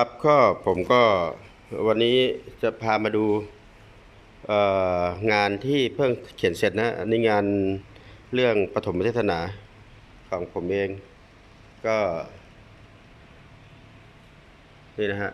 ครับก็ผมก็วันนี้จะพามาดูงานที่เพิ่งเขียนเสร็จนะอันนี้งานเรื่องปฐมเทศนาของผมเองก็นี่นะฮะ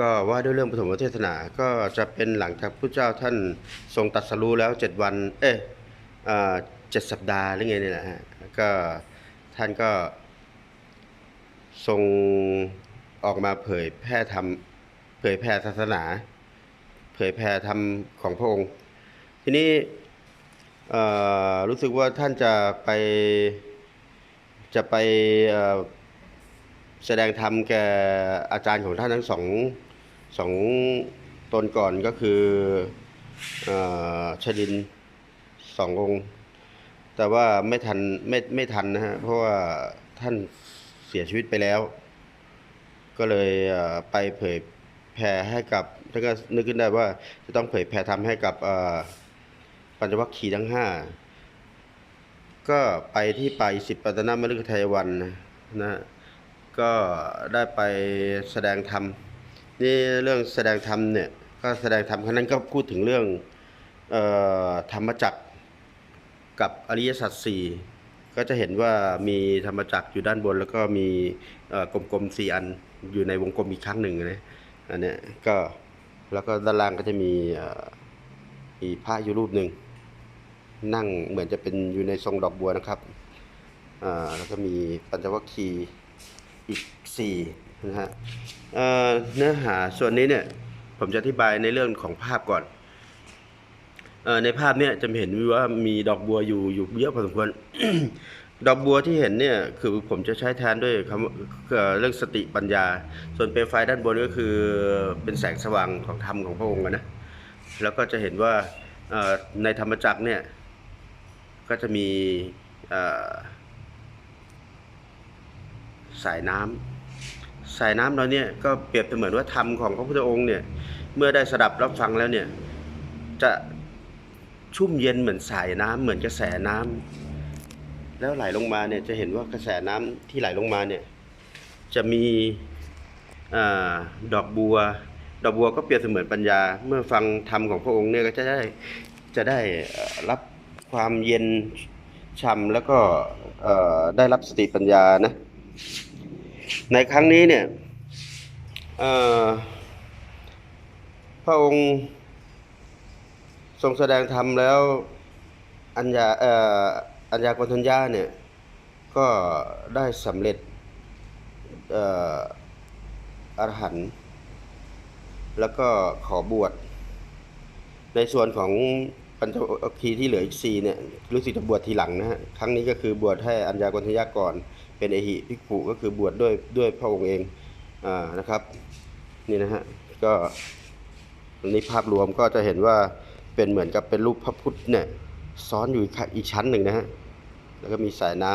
ก็ว่าด้วยเรื่องปฐมเทศนาก็จะเป็นหลังจากพระเจ้าท่านทรงตรัสรู้แล้วเจ็ดวัน เอ๊ะเอ่อเจ็ดสัปดาห์หรือไงนี่แหละฮะก็ท่านก็ทรง ออกมาเผยแพร่ธรรมเผยแพร่ศาสนา เผยแพร่ธรรมของพระองค์ ทีนี้รู้สึกว่าท่านจะไปจะไปแสดงธรรมแก่อาจารย์ของท่านทั้งสองสองตนก่อนก็คือเอ่อชดินสององค์ แต่ว่าไม่ทันไม่ไม่ทันนะฮะเพราะว่าท่านเสียชีวิตไปแล้ว ก็เลยไปเผยแผ่ให้กับท่านก็นึกขึ้นได้ว่าจะต้องเผยแผ่ทำให้กับปัญจวัคคีย์ทั้งห้าก็ไปที่ไปสิปัตนามฤคทยวันนะก็ได้ไปแสดงธรรมนี่เรื่องแสดงธรรมเนี่ยก็แสดงธรรมครั้งนั้นก็พูดถึงเรื่องออธรรมจักรกับอริยสัจสี่ ก็จะเห็นว่ามีธรรมจักรอยู่ด้านบน แล้วก็มีกลมๆสี่อันอยู่ในวงกลมอีกครั้งหนึ่งนะอันนี้ก็แล้วก็ด้านล่างก็จะมีเอ่อมีพระอยู่รูปหนึ่งนั่งเหมือนจะเป็นอยู่ในทรงดอกบัวนะครับแล้วก็มีปัญจวัคคีย์อีกสี่นะฮะเนื้อหาส่วนนี้เนี่ยผมจะอธิบายในเรื่องของภาพก่อน ในภาพเนี่ยจะเห็นว่ามีดอกบัวอยู่อยู่เยอะพอสมควร ดอกบัวที่เห็นเนี่ยคือผมจะใช้แทนด้วยคำเรื่องสติปัญญา ส่วนเปลวไฟด้านบนก็คือเป็นแสงสว่างของธรรมของพระองค์นะแล้วก็จะเห็นว่าในธรรมจักรเนี่ยก็จะมีสายน้ำสายน้ำเราเนี่ยก็เปรียบเสมือนว่าธรรมของพระพุทธองค์เนี่ยเมื่อได้สดับรับฟังแล้วเนี่ยจะ ชุ่มเย็นเหมือนสายน้ำเหมือนกระแสน้ำแล้วไหลลงมาเนี่ยจะเห็นว่ากระแสน้ำที่ไหลลงมาเนี่ยจะมีอดอกบัว ดอกบัวก็เปรียบเสมือนปัญญา เมื่อฟังธรรมของพระองค์เนี่ยก็จะได้จะได้รับความเย็นช่ำแล้วก็ได้รับสติปัญญานะในครั้งนี้เนี่ยพระองค์ ทรงแสดงธรรมแล้วอัญญาเอ่ออัญญากนัญญาเนี่ยก็ได้สำเร็จเอ่ออรหันต์แล้วก็ขอบวช ในส่วนของปัญจวัคคีย์ที่เหลืออีกสี่เนี่ยรู้สึกจะบวชทีหลังนะฮะครั้งนี้ก็คือบวชให้อัญญากนัญญาก่อน เป็นเอหิภิกขุก็คือบวชด้วยด้วยพระองค์เองอ่านะครับ นี่นะฮะก็นนี้ภาพรวมก็จะเห็นว่า เป็นเหมือนกับเป็นรูปพระพุทธเนี่ยซ้อนอยู่อีกชั้นหนึ่งนะฮะแล้วก็มีสายน้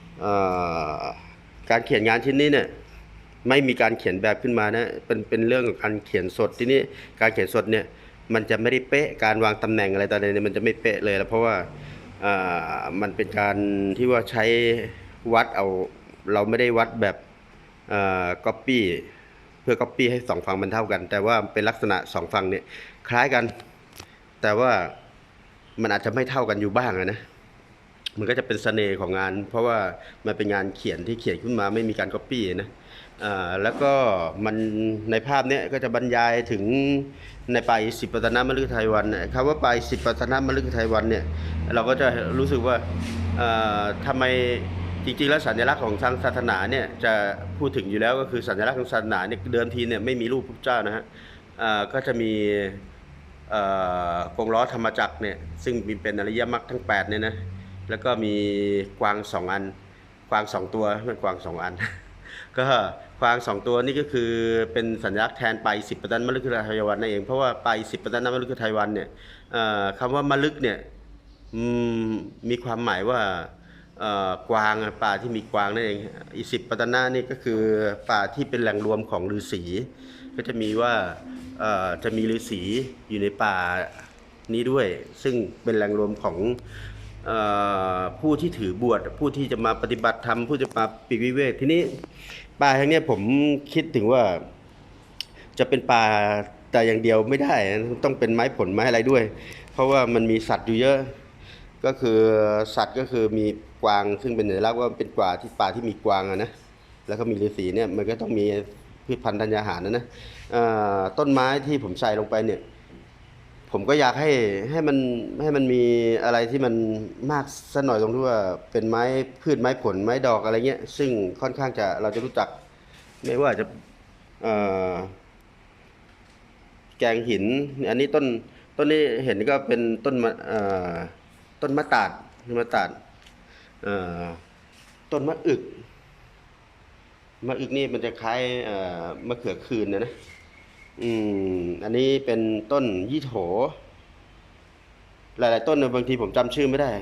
ำการเขียนงานชิ้นนี้เนี่ยไม่มีการเขียนแบบขึ้นมานะเป็นเป็นเรื่องของการเขียนสดที่นี่การเขียนสดเนี่ยมันจะไม่ได้เป๊ะการวางตำแหน่งอะไรตอนนี้มันจะไม่เป๊ะเลยแล้วเพราะว่ามันเป็นการที่ว่าใช้วัดเอาเราไม่ได้วัดแบบเอ่อ copy เพื่อ copy ให้สองฝั่งมันเท่ากัน แต่ว่าเป็นลักษณะสองฝั่งเนี่ยคล้ายกัน แต่ว่ามันอาจจะไม่เท่ากันอยู่บ้างนะมันก็จะเป็นเสน่ห์ของงาน เพราะว่ามันเป็นงานเขียนที่เขียนขึ้นมาไม่มีการ copy นะอ่าแล้วก็มันในภาพเนี้ยก็จะบรรยายถึงในไปายสิบปัตนามฤคทยวันนี่ยคำว่าไปายสิบปัตนามฤคทยวันเนี่ยเราก็จะรู้สึกว่าเอ่อทำไมจริงๆแล้วสัญลักษณ์ของทางศาสนาเนี่ยจะพูดถึงอยู่แล้วก็คือสัญลักษณ์ของศาสนาเนี่ยเดิมทีเนี่ยไม่มีรูปพระเจ้านะฮะก็จะมี กงล้อธรรมจักรเนี่ยซึ่งมีเป็นอริยมรรคทั้ง8เนี่ยนะแล้วก็มีกวางสองอันกวางสองตัวเป็นกวางสองอัน ก็กวางสองตัวนี่ก็คือเป็นสัญลักษณ์แทนไปสิบปัตตันมฤคทยวันนั่นเองเพราะว่าไปสิบปัตตันมฤคทยวันเนี่ยคำว่ามฤคเนี่ยมีความหมายว่ากวางป่าที่มีกวางนั่นเองอีสิบปัตตนานี่ก็คือป่าที่เป็นแหล่งรวมของฤาษี ก็จะมีว่าจะมีฤาษีอยู่ในป่านี้ด้วย ซึ่งเป็นแหล่งรวมของอผู้ที่ถือบวชผู้ที่จะมาปฏิบัติธรรมผู้จะมาปีกวิเวกทีนี้ป่าแห่งนี้ผมคิดถึงว่าจะเป็นป่าแต่อย่างเดียวไม่ได้นะต้องเป็นไม้ผลไม้อะไรด้วย เพราะว่ามันมีสัตว์อยู่เยอะ ก็คือสัตว์ก็คือมีกวางซึ่งเป็นสัญลักษณ์ว่าเป็นป่าที่ป่าที่มีกวางอะนะแล้วก็มีฤาษีเนี่ยมันก็ต้องมี พืชพันธุ์ธัญญาหารนะนะต้นไม้ที่ผมใส่ลงไปเนี่ย ผมก็อยากให้ให้มันให้มันมีอะไรที่มันมากสักหน่อยตรงที่ว่าเป็นไม้พืชไม้ผลไม้ดอกอะไรเงี้ย ซึ่งค่อนข้างจะเราจะรู้จัก ไม่ว่าจะแกงหิน อันนี้ต้นต้นนี้เห็นก็เป็นต้นมะต้นมะตาดมะตาดต้นมะอึก มะอึกนี่มันจะคล้ายมะเขือคืนนะนะอืมอันนี้เป็นต้นยี่โถ หลาย ๆ ต้นเนี่ยบางทีผมจำชื่อไม่ได้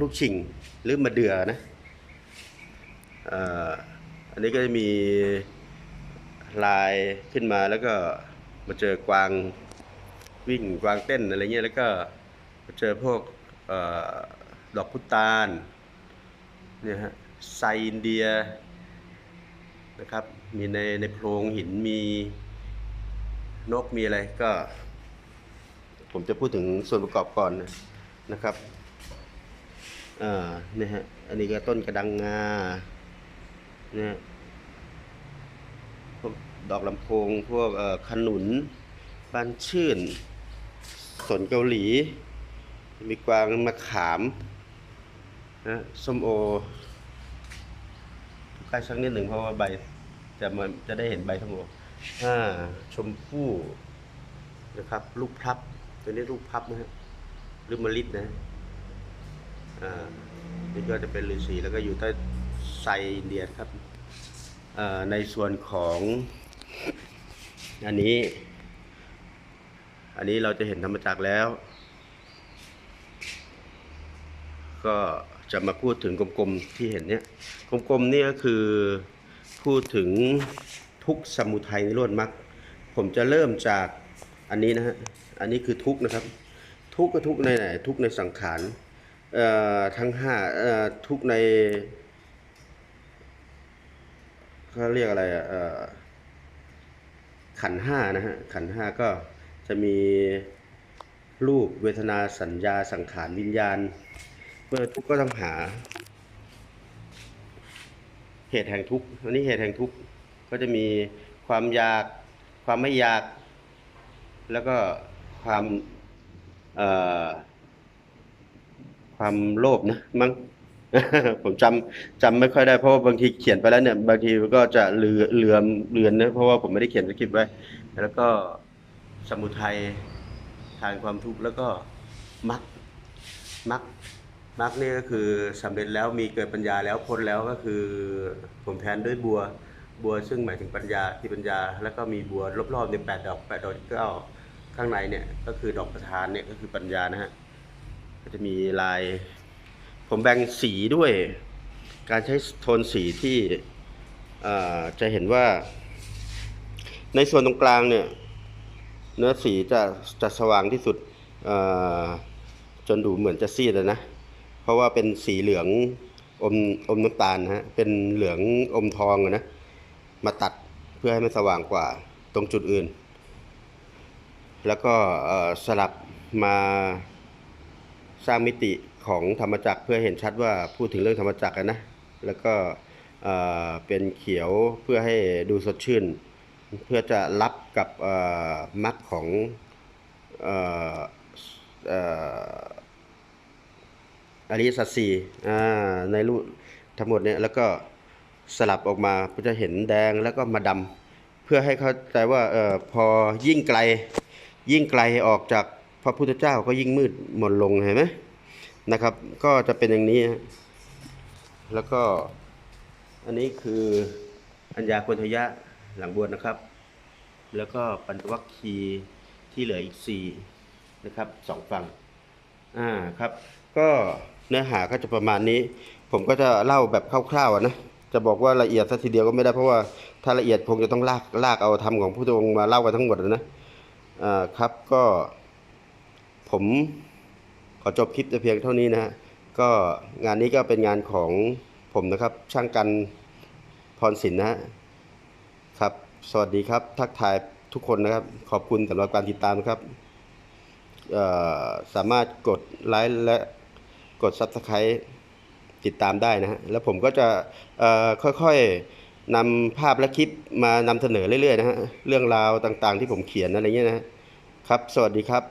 ลูกชิงหรือมะเดื่อนะอันนี้ก็จะมีลายขึ้นมาแล้วก็มาเจอกวางวิ่งกวางเต้นอะไรเงี้ยแล้วก็มาเจอพวกเอ่อดอกพุตานเนี่ยฮะ ไซอินเดียนะครับ มีในในโพรงหินมีนกมีอะไรก็ ผมจะพูดถึงส่วนประกอบก่อนนะนะครับอ่าเนี่ยฮะอันนี้ก็ต้นกระดังงาเนี่ยพวกดอกลำโพงพวกเอ่อขนุนบานชื่น สนเกาหลี มีกวางมะขามนะส้มโอ ใกล้สักนิดหนึ่งเพราะว่าใบจะมันจะได้เห็นใบทั้งหมดอ่าชมพู่นะครับ ลูกพลับ ตัวนี้ลูกพลับนะฮะหรือมะลิดนะอ่านี่ก็จะเป็นฤาษีแล้วก็อยู่ใต้ไซอินเดียครับอ่าในส่วนของอันนี้ อันนี้เราจะเห็นธรรมจักรแล้ว ก็ จะมาพูดถึงกลมๆที่เห็นเนี่ยกลมๆนี่ก็คือพูดถึงทุกสมุทัยนิโรธมรรคผมจะเริ่มจากอันนี้นะฮะอันนี้คือทุกนะครับ ทุกก็ทุกในไหนทุกในสังขารทั้งห้าทุกในเขาเรียกอะไรขันห้านะฮะขันห้าก็จะมีรูปเวทนาสัญญาสังขารวิญญาณ เมื่อทุกข์ก็ต้องหา เหตุแห่งทุกข์อันนี้เหตุแห่งทุกข์ก็จะมีความอยาก ความไม่อยาก แล้วก็ความความโลภนะมั้งผมจำจำไม่ค่อยได้เพราะว่าบางทีเขียนไปแล้วเนี่ย บางทีก็จะเลือเลือมเลือนนะเพราะว่าผมไม่ได้เขียนสคริปต์ไว้ แล้วก็สมุทัยทานความทุกข์แล้วก็มรรคมรรค มรรคนี่ก็คือสำเร็จแล้วมีเกิดปัญญาแล้วพ้นแล้วก็คือผมแทนด้วยบัวบัวซึ่งหมายถึงปัญญาที่ปัญญา แล้วก็มีบัวรอบๆในแปดดอกแปดดอกที่เก้าข้างในเนี่ยก็คือดอกประธานเนี่ยก็คือปัญญานะฮะก็จะมีลาย ผมแบ่งสีด้วย การใช้โทนสีที่จะเห็นว่า ในส่วนตรงกลางเนี่ยเนื้อสีจะจะสว่างที่สุดจนดูเหมือนจะซีดอะนะ ราะว่าเป็นสีเหลืองอมอมน้ำตาลนะฮะเป็นเหลืองอมทองนะมาตัดเพื่อให้มันสว่างกว่าตรงจุดอื่น แล้วก็สลับมาสร้างมิติของธรรมจักรเพื่อเห็นชัดว่าพูดถึงเรื่องธรรมจักรนะแล้วก็เป็นเขียวเพื่อให้ดูสดชื่น เพื่อจะรับกับมรรคของ อริยสัจสี่ในรูปทั้งหมดเนี่ยแล้วก็สลับออกมาก็จะเห็นแดงแล้วก็มาดำเพื่อให้เข้าใจว่าเอ่อพอยิ่งไกลยิ่งไกลออกจากพระพุทธเจ้าก็ยิ่งมืดหมนลงเห็นไหมนะครับ ก็จะเป็นอย่างนี้ แล้วก็อันนี้คืออัญญาคนทยะหลังบวชนะครับ แล้วก็ปัญจวัคคีที่เหลืออีกสี่นะครับสองฝั่งอ่าครับ ก็ เนื้อหาก็จะประมาณนี้ ผมก็จะเล่าแบบคร่าวๆนะจะบอกว่าละเอียดสักทีเดียวก็ไม่ได้เพราะว่าถ้าละเอียดคงจะต้องลากลากเอาธรรมของพระพุทธองมาเล่ากันทั้งหมดนะอ่าครับก็ ผมขอจบคลิปแต่เพียงเท่านี้นะฮะก็งานนี้ก็เป็นงานของผมนะครับ ช่างกันพรศิลป์นะฮะครับ สวัสดีครับ ทักทายทุกคนนะครับ ขอบคุณสำหรับการติดตามครับสามารถกดไลค์และ กด Subscribe ติดตามได้นะฮะ แล้วผมก็จะค่อยๆนำภาพและคลิปมานำเสนอเรื่อยๆนะฮะ เรื่องราวต่างๆที่ผมเขียนอะไรเงี้ยนะฮะ ครับ สวัสดีครับ